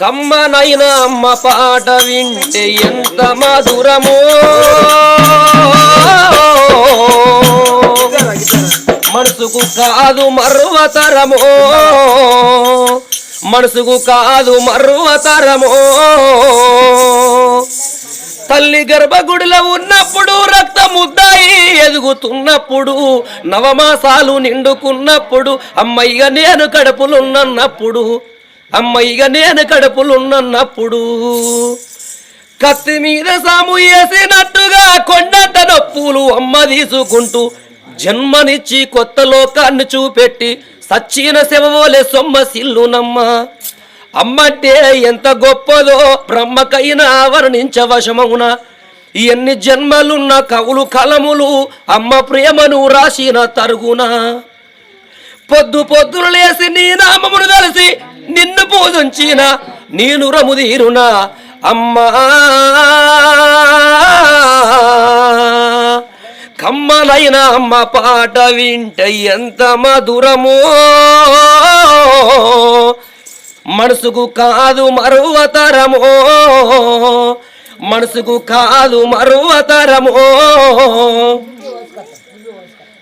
కమ్మనైన అమ్మ పాట వింటే ఎంత మధురమో. మనసుకు కాదు మరువతరమో. మనసుకు కాదు మరువతరమో. తల్లి గర్భగుడిలో ఉన్నప్పుడు రక్త ముద్దాయి ఎదుగుతున్నప్పుడు నవమాసాలు నిండుకున్నప్పుడు అమ్మయ్య నేను కడుపులున్నప్పుడు అమ్మయ్య నేను కడుపులున్నప్పుడు కత్తి మీద సాము వేసినట్టుగా కొండంత నొప్పులు అమ్మ తీసుకుంటూ జన్మనిచ్చి కొత్త లోకాన్ని చూపెట్టి సచ్చిన శివవోలే సొమ్మ సిల్లునమ్మ. అమ్మంటే ఎంత గొప్పదో బ్రహ్మకైనా వర్ణించవశమవున ఎన్ని జన్మలున్న కవులు కలములు అమ్మ ప్రేమను రాసిన తరుగున. పొద్దు పొద్దులు లేసి నీ నామమును కలిసి నిన్ను పూజించిన నేను రముదీరునా అమ్మా! కమ్మలైన అమ్మ పాట వింట ఎంత మధురమో! మనసుకు కాదు మరువతరమో! మనసుకు కాదు మరువతరమో!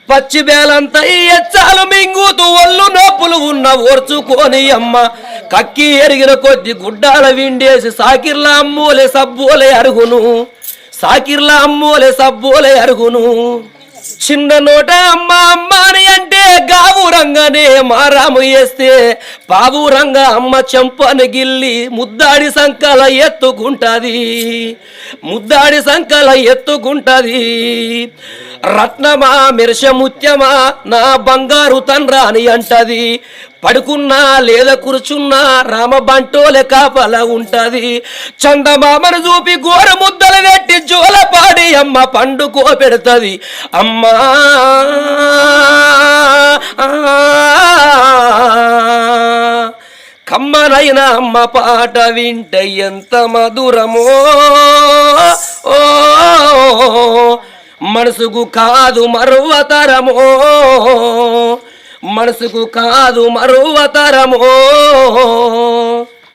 పచ్చి బేలంత ఎచ్చాలు మింగుతూ ఒళ్ళు నొప్పులు ఉన్న ఓర్చుకొని అమ్మ. కక్కి ఎరిగిన కొద్ది గుడ్డాల విండేసి సాకిర్ల అమ్మోలే సబ్బోలే అరుగును. సాకిర్ల అమ్మోలే సబ్బోలే అరుగును. చిన్న నోట అమ్మ అమ్మ అని అంటే గావు రంగనే మారాము వేస్తే బాబు రంగ అమ్మ చెంపని గిల్లి ముద్దాడి సంకల ఎత్తుకుంటది. ముద్దాడి సంకల ఎత్తుకుంటది. రత్నమా మెర్షముత్యమా నా బంగారు తండ్ర అని అంటది. పడుకున్నా లేదా కూర్చున్నా రామ బంటోలే కాపల ఉంటది. చందమామను చూపి గోర ముద్దలు పెట్టి జోలపాడి అమ్మ పండుకో పెడుతుంది అమ్మా! కమ్మనైన అమ్మ పాట వింటే ఎంత మధురమో! ఓ! మనసుకు కాదు మరువతరమో. మనసుకు కాదు మరువతరమో.